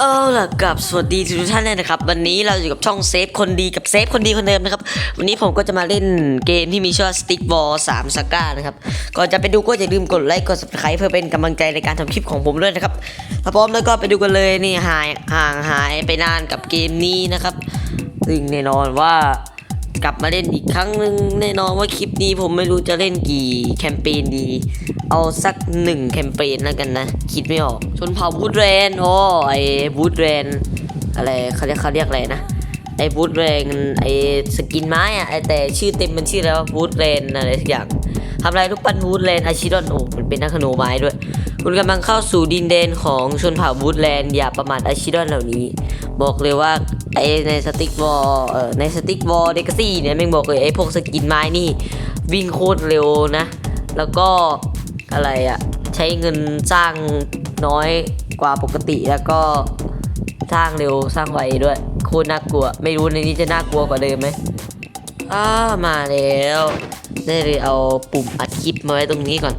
เอาล่ะกับสวัสดีทุกท่านเลยนะครับวันนี้เราอยู่กับช่องเซฟคนดีกับเซฟคนดีคนเดิมนะครับวันนี้ผมก็จะมาเล่นเกมที่มีชื่อว่า Stick Ball 3 s a g a นะครับก่อนจะไปดูก็อย่าลืมกดไลค์กด subscribe เพื่อเป็นกำลังใจในการทำคลิปของผมด้วยนะครับถ้าพร้อมแล้วก็ไปดูกันเลยนี่หายห่างหายไปนานกับเกมนี้นะครับซึ่งแน่นอนว่ากลับมาเล่นอีกครั้งหนึ่งแน่นอนว่าคลิปนี้ผมไม่รู้จะเล่นกี่แคมเปญดี เอาสักหนึ่งแคมเปญแล้วกันนะ คิดไม่ออก ชนเผ่าบูดแรนโอ้ไอ้บูดแรนอะไรเขาเรียกเขาเรียกอะไรนะ ไอ้บูดแรนไอ้สกินไม้อะไอ้แต่ชื่อเต็มมันชื่ออะไรวบูดแรนอะไรสักอย่างทำลายลูกปั้นบูดแรนอาชิดอนโอ้มันเป็นนักขนูไม้ด้วย คุณกำลังเข้าสู่ดินแดนของชนเผ่าบูดแลนอย่าประมาทอาชิดอนเหล่านี้ บอกเลยว่าไอในสติ๊กวอลเอ่อในสติ๊กวอลเดกซี่เนี่ยแม่งบอกเลยไอพวกสกินไม้นี่วิ่งโคตรเร็วนะ แล้วก็ อะไรอะใช้เงินสร้างน้อยกว่าปกติแล้วก็สร้างเร็วสร้างไวด้วยโคตรน่ากลัว ไม่รู้ในนี้จะน่ากลัวกว่าเดิมไหมอ้ามาแล้วได้เลยเอาปุ่มอัดคลิปมาไว้ตรงนี้ก่อน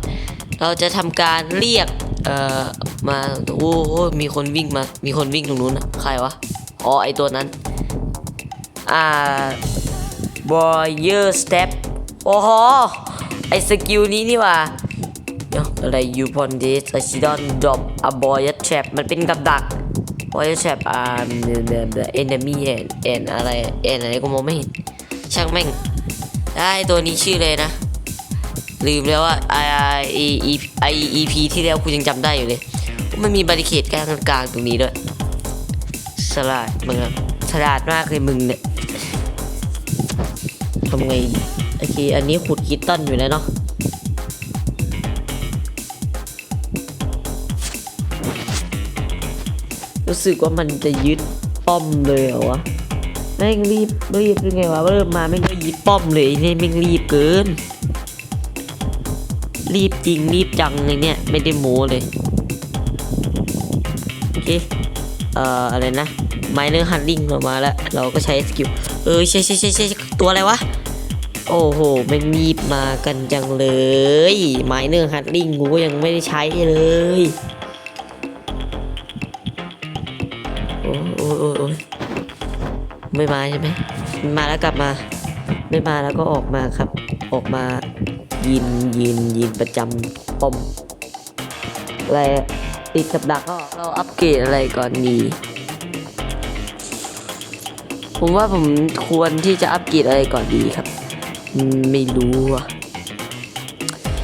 เราจะทำการเรียกเอ่อมาโอ้โหมีคนวิ่งมา มีคนวิ่งตรงนู้นนะใครวะอ๋อไอตัวนั้นอ่า Warrior Step โอ้โหไอสกิลนี้นี่ว่า เดี๋ยวอะไร You pon this a s h i d o n drop a Warrior Trap มันเป็นกับดัก Warrior Trap อ่า the the enemy and and อะไร and อะไรก็มองไม่เห็นช่างแม่งได้ตัวนี้ชื่อเลยนะลืมแล้วว่าไอไอไอไอพีที่แล้วคุณยังจำได้อยู่เลย มันมีบาริเคดกลางกลางตรงนี้ด้วยสลาดมึงอะฉลาดมากเลยมึงเนี่ยทำไงโอเคอันนี้ขุดคิตตันอยู่แล้วเนาะ รู้สึกว่ามันจะยึดป้อมเลยเหรอวะแม่งรีบรีบยังไงวะเริ่มมาแม่งก็ยึดป้อมเลยไอ้นี่แม่งรีบเกิน รีบจริงรีบจังเลยเนี่ยไม่ได้โม้เลยโอเคเอ่ออะไรนะไมเนอร์ฮันดิ้งเรามาแล้ว เราก็ใช้สกิลเออใช่ใช่ใช่ใช่ตัวอะไรวะ โอ้โหแม่งรีบมากันจังเลยไมเนอร์ฮันดิ้งกูก็ยังไม่ได้ใช้เลย อ้โอ้โอ้โอ้ยไม่มาใช่ไหมมาแล้วกลับมา ไม่มาแล้วก็ออกมาครับ ออกมายินยินยินประจำปมอะไรติดกับดักก็เราอัปเกรดอะไรก่อนดีผมว่าผมควรที่จะอัปเกรดอะไรก่อนดีครับ ไม่รู้อะ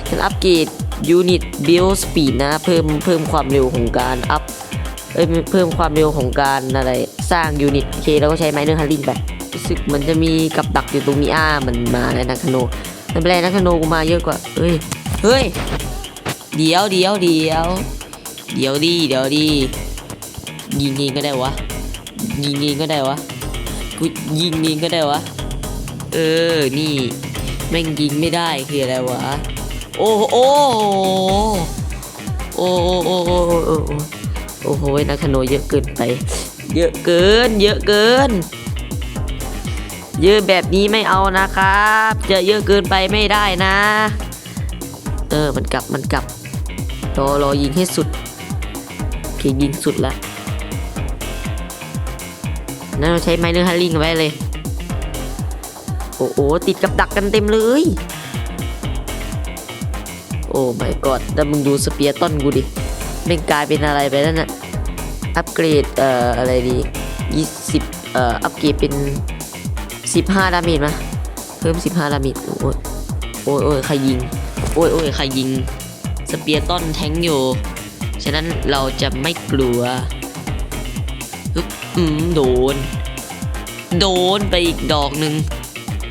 ฉันอัปเกรดยูนิตบิลสปีดนะ เพิ่มเพิ่มความเร็วของการอัพ เอ้ยเพิ่มความเร็วของการอะไรสร้างยูนิตโอเคเราก็ใช้ไมเนอร์ฮันลิงไปรู้สึกมันจะมีกับดักอยู่ตรงนี้อ้ามันมาแล้วนะคโนไม่เป็นไรนะคโนกูมาเยอะกว่าเฮ้ยเฮ้ยเดี๋ยวเดี๋ยวเดี๋ยวเดี๋ยวดีเดี๋ยวดียิงยิงก็ได้วะยิงยิงก็ได้วะกูยิงยิงก็ได้วะเออนี่แม่งยิงไม่ได้คืออะไรวะโอ้โอ้โอ้โอ้โอ้ โอ้โหนักขโนเยอะเกินไป เยอะเกิน เยอะเกิน เยอะแบบนี้ไม่เอานะครับจะเยอะเกินไปไม่ได้นะ เออมันกลับมันกลับรอรอยิงให้สุดโอเคยิงสุดละนั่นเราใช้ไม้เนอร์ฮัลลิงไว้เลย โอ้โหติดกับดักกันเต็มเลย โอ้ไม่กอดแล้วมึงดูสเปียร์ต้นกูดิ แม่งกลายเป็นอะไรไปแล้วน่ะอัปเกรดเอ่ออะไรดียี่สิบเอ่ออัปเกรดเป็นสิบห้าดาเมจมาเพิ่มสิบห้าดาเมจโอ้ยโอ้ยโอ้ยใครยิงโอ้ยโอ้ยใครยิงสเปียร์ต้นแทงอยู่ฉะนั้นเราจะไม่กลัวอืมโดน โดนไปอีกดอกหนึ่ง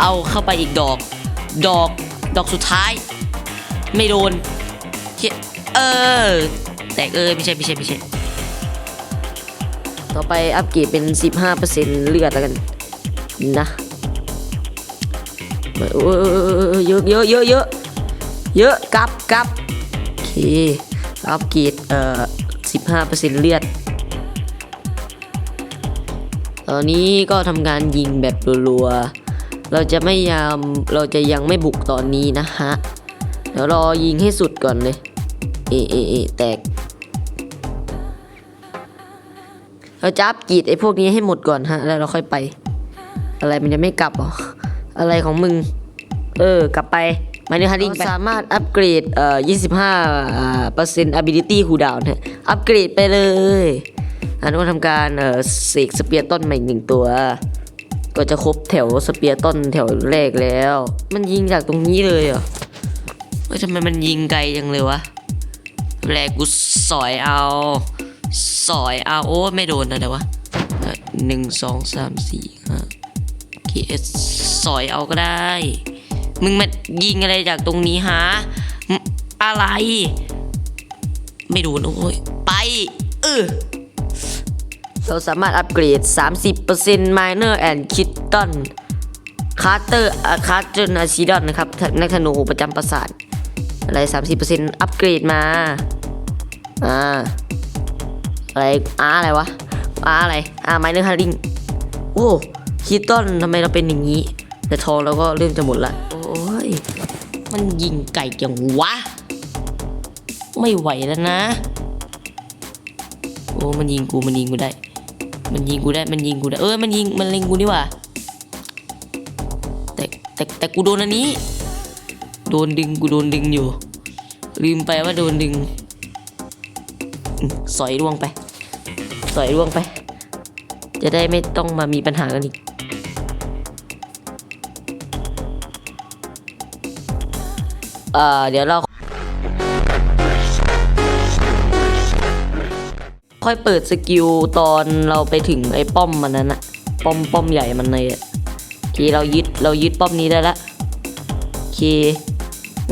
เอาเข้าไปอีกดอก ดอกดอกสุดท้าย ไม่โดนเฮ้ยเออ แตกเออไม่ใช่ไม่ใช่ไม่ใช่ ต่อไปอัปเกรดเป็น 15%เลือดแล้วกันนะโอ้ยเยอะเยอะเยอะเยอะเยอะกลับกลับโอเคอัปเกรดเอ่อสิบห้าเปอร์เซ็นต์เลือด ตอนนี้ก็ทำการยิงแบบรัวๆเราจะไม่ยามเราจะยังไม่บุกตอนนี้นะฮะ เดี๋ยวรอยิงให้สุดก่อนเลย เอเอเอแตก เราจะอัปกรีดไอ้พวกนี้ให้หมดก่อนฮะ แล้วเราค่อยไป อะไรมันยังไม่กลับหรอ อะไรของมึง เออ กลับไปมาเนี่ยฮันดิงสามารถอัปเกรดเอ่อ25อ่าเปอร์เซ็นต์ ability cooldown ฮะอัปเกรดไปเลยอันนี้ก็ทำการเอ่อเสกสเปียร์ต้นใหม่หนึ่งตัว ก็จะครบแถวสเปียร์ต้นแถวแรกแล้ว มันยิงจากตรงนี้เลยเหรอเฮ้ยทำไมมันยิงไกลจังเลยวะแรกกูสอยเอา สอยเอาโอ้ไม่โดนนะเดี๋ยววะหนึ่งสองสามสี่ห้าเคสอยเอาก็ได้ มึงมายิงอะไรจากตรงนี้ฮะอะไร ไม่โดนโอ้ยไปเออเราสามารถอัปเกรด 30% Minor and Kitten Carter อ่า Carter a c i d o n นะครับ นักธนูประจำปราสาท อะไร 30%อัปเกรดมา อ่า อะไรอาอะไรวะอาอะไรอา Minor Handling โอ้คิตตันทำไมเราเป็นอย่างนี้ แต่ทองเราก็เริ่มจะหมดละโอ้ยมันยิงไก่จังวะ ไม่ไหวแล้วนะ โอ้มันยิงกูมันยิงกูได้ มันยิงกูได้มันยิงกูได้เออมันยิงมันเล็งกูนี่ว่าแต่แต่แต่กูโดนอันนี้ โดนดึงกูโดนดึงอยู่ลืมไปว่าโดนดึงสอยร่วงไป สอยร่วงไป จะได้ไม่ต้องมามีปัญหากันอีก เอ่อ เดี๋ยวเรา ค่อยเปิดสกิลตอนเราไปถึงไอ้ป้อมมันนั้นอะป้อมป้อมใหญ่มันเลยอะโอเคเรายึดเรายึดป้อมนี้ได้ละโอเค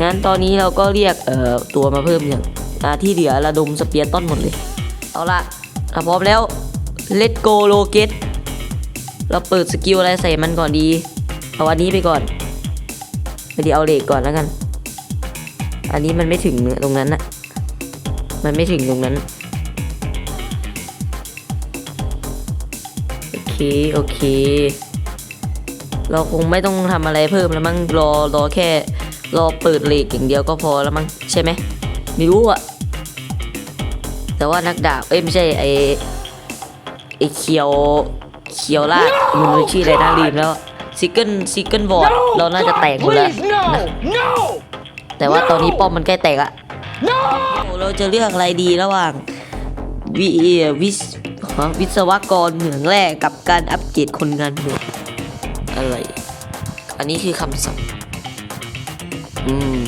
งั้นตอนนี้เราก็เรียกเอ่อตัวมาเพิ่มอย่างอ่าที่เหลือระดมสเปียร์ต้นหมดเลย เอาละ ถ้าพร้อมแล้ว let go rocket เราเปิดสกิลอะไรใส่มันก่อนดี เอาอันนี้ไปก่อนไปดีเอาเลกก่อนแล้วกัน อันนี้มันไม่ถึงตรงนั้นอะมันไม่ถึงตรงนั้น โอเค โอเค เราคงไม่ต้องทำอะไรเพิ่มแล้วมั้งรอรอแค่ รอเปิดเลกอย่างเดียวก็พอแล้วมั้งใช่ไหมไม่รู้อะ แต่ว่านักดาบเอ้ยไม่ใช่ไอไอเคียวเคียวลาดมันชื่ออะไรนะลืมแล้วซิกเกิลซิกเกิลวอร์ดเราน่าจะแตกหมดแล้ว Please, no! No! แต่ว่าตอนนี้ป้อมมันใกล้แตกอะ No! เราจะเลือกอะไรดีระหว่างวิวิศฮะวิศวกรเหมืองแร่กับการอัปเกรดคนงานเหมืองอะไร อันนี้คือคำสั่งอืม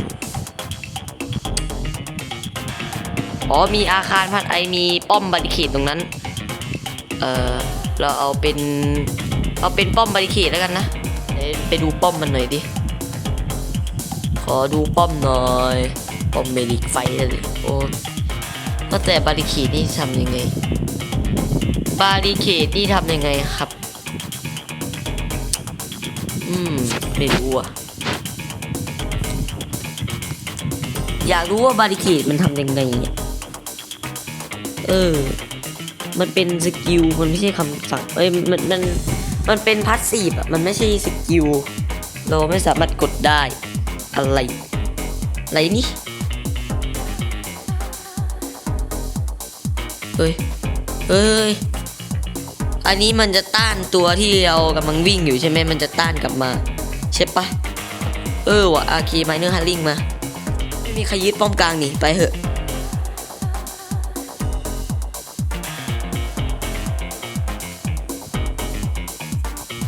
อ๋อมีอาคารพันไอมีป้อมบาริเคดตรงนั้น เออเราเอาเป็นเอาเป็นป้อมบาริเคดแล้วกันนะเดี๋ยวไปดูป้อมมันหน่อยดิขอดูป้อมหน่อยป้อมเมลิกไฟเลยโอ้ก็แต่บาริเคดนี่ทำยังไง บาริเคดนี่ทำยังไงครับ อืมไม่รู้อะอยากรู้ว่าบาริเคดมันทำยังไงอะ เออ มันเป็นสกิล มันไม่ใช่คำสั่ง เอ้ย มัน มัน มันเป็นพาสซีฟอะมันไม่ใช่สกิล เราไม่สามารถกดได้ อะไร อะไรนี่ เฮ้ย เฮ้ย อันนี้มันจะต้านตัวที่เรากำลังวิ่งอยู่ใช่ไหม มันจะต้านกลับมา ใช่ปะ เออว่ะอาคีไมเนอร์ฮันลิงมา ไม่มีใครยึดป้อมกลางนี่ ไปเถอะ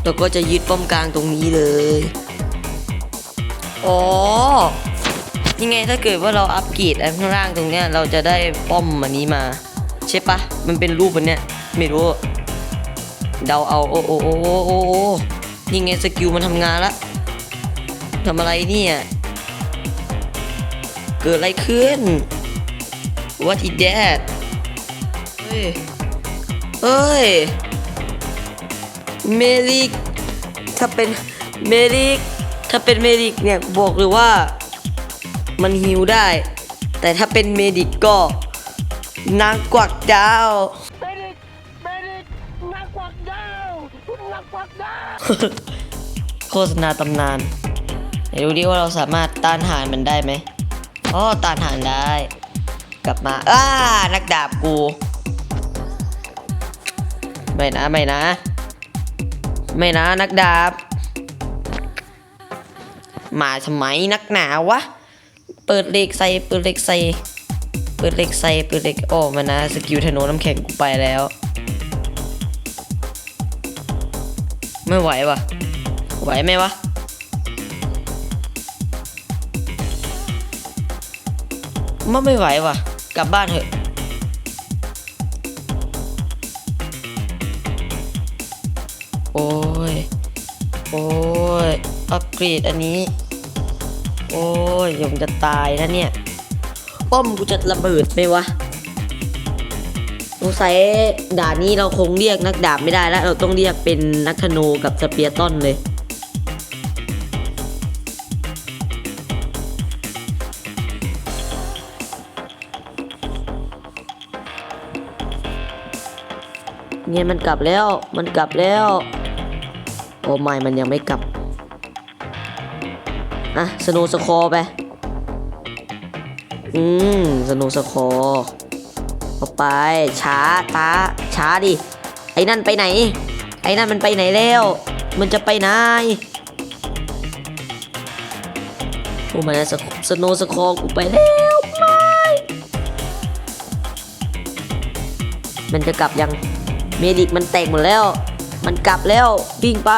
เราก็จะยึดป้อมกลางตรงนี้เลย อ๋อ ยังไงถ้าเกิดว่าเราอัปเกรดอันข้างล่างตรงเนี้ยเราจะได้ป้อมอันนี้มา ใช่ปะ มันเป็นรูปอันเนี้ย ไม่รู้ เดาเอา โอ้โอ้โอ้โอ้โอ้โอ้นี่ไงสกิลมันทำงานละทำอะไรเนี่ย เกิดอะไรขึ้น What is that เฮ้ย เฮ้ย เมลิกถ้าเป็นเมลิกถ้าเป็นเมลิกเนี่ยบอกเลยว่ามันฮิวได้ แต่ถ้าเป็นเมดิกก็นางกวักดาว Medic! Medic! Knock what down! Knock what down! โฆษณาตำนานไหนดูดิว่าเราสามารถต้านทานมันได้ไหมอ๋อต้านทานได้ กลับมาอ้านักดาบกู ไม่นะไม่นะ ไม่นะนักดาบ มาทำไมนักหนาวะ เปิดเหล็กใส่ เปิดเหล็กใส่ เปิดเหล็กใส่ เปิดเหล็กโอ้มานะสกิลธนูน้ำแข็งกูไปแล้ว ไม่ไหววะไหวไหมวะมันไม่ไหววะกลับบ้านเถอะ โอ้ย โอ้ย อัปเกรดอันนี้ โอ้ยยมจะตายนะเนี่ย ป้อมกูจะระเบิดไหมวะสงสัยด่านนี้เราคงเรียกนักดาบไม่ได้แล้ว เราต้องเรียกเป็นนักธนูกับสเปียร์ต้นเลย เนี่ยมันกลับแล้ว มันกลับแล้ว อ้ไม่มันยังไม่กลับ อะ สโนว์สคอร์ไป อืม สโนว์สคอร์เอาไป ช้าตาช้าดิ ไอ้นั่นไปไหน ไอ้นั่นมันไปไหนแล้ว มันจะไปไหนโอ้มาสสโนว์สคอร์กูไปแล้วไม่มันจะกลับยัง เมดิกมันแตกหมดแล้ว มันกลับแล้ววิ่งไป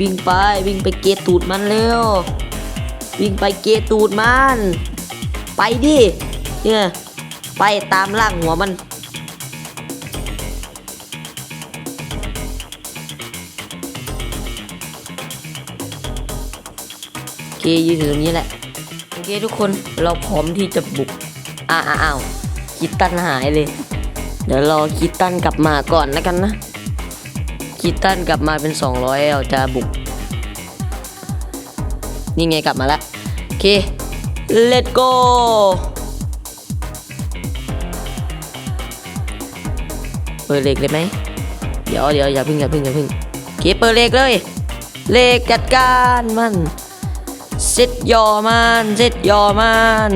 วิ่งไปวิ่งไปเกตตูดมันเร็ว วิ่งไปเกตตูดมัน ไปดิเนี่ยไปตามล่างหัวมันโอเคยืนอยู่ตรงนี้แหละโอเคทุกคนเราพร้อมที่จะบุกอ้าวอ้าวคิดตันหายเลย เดี๋ยวรอคิดตันกลับมาก่อนแล้วกันนะคิดตันกลับมาเป็น 200เราจะบุก นี่ไงกลับมาแล้วโอเค let's go เปิดเล็กเลยไหมเดี๋ยวเดี๋ยวอย่าพึ่งอย่าพึ่งอย่าพึ่งโอเคเปิดเล็กเลย เล็กจัดการมันเซตยอมันเซตยอมัน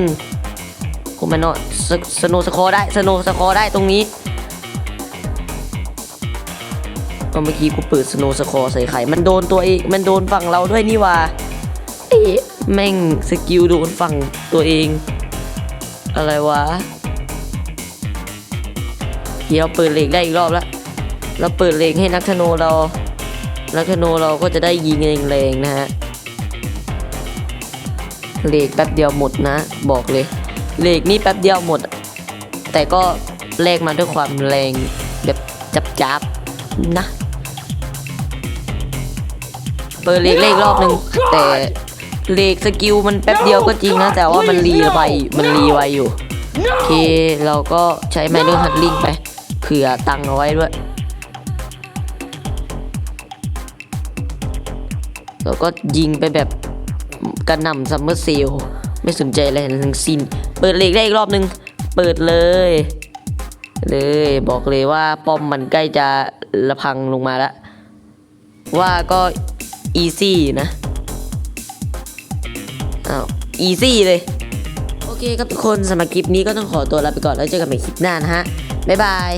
โอ้มันเนาะ สสโนสคอได้สโนว์สคอได้ตรงนี้ก็เมื่อกี้กูเปิดสโนว์สคอใส่ไข่ มันโดนตัวเอง มันโดนฝั่งเราด้วยนี่ว่าเอ๊ะแม่งสกิลโดนฝั่งตัวเอง อะไรวะเดี๋ยวเปิดเหล็กได้อีกรอบล้วเราเปิดเหล็กให้นักธนูเรา นักธนูเราก็จะได้ยิงแรงๆนะฮะเหล็กแป๊บเดียวหมดนะ บอกเลย เหล็กนี่แป๊บเดียวหมด แต่ก็แลกมาด้วยความแรงแบบจับๆนะ เปิดเหล็กเล่อีกรอบหนึ่งแต่เหล็กสกิลมันแป๊บเดียวก็จริงนะ แต่ว่ามันรีไวมันรีไวอยู่โอเคเราก็ใช้ไมเนอร์ฮัตลิงไปเผื่อตังค์เอาไว้ด้วยเราก็ยิงไปแบบกระหน่ำซัมเมอร์เซลไม่สนใจอะไรทั้งสิ้น เปิดเหล็กได้อีกรอบหนึ่งเปิดเลย เลยบอกเลยว่าป้อมมันใกล้จะระพังลงมาแล้ว ว่าก็อีซี่นะอ้าวอีซี่เลย โอเคครับทุกคนสำหรับคลิปนี้ก็ต้องขอตัวลาไปก่อนแล้วเจอกันใหม่คลิปหน้านะฮะ บ๊ายบาย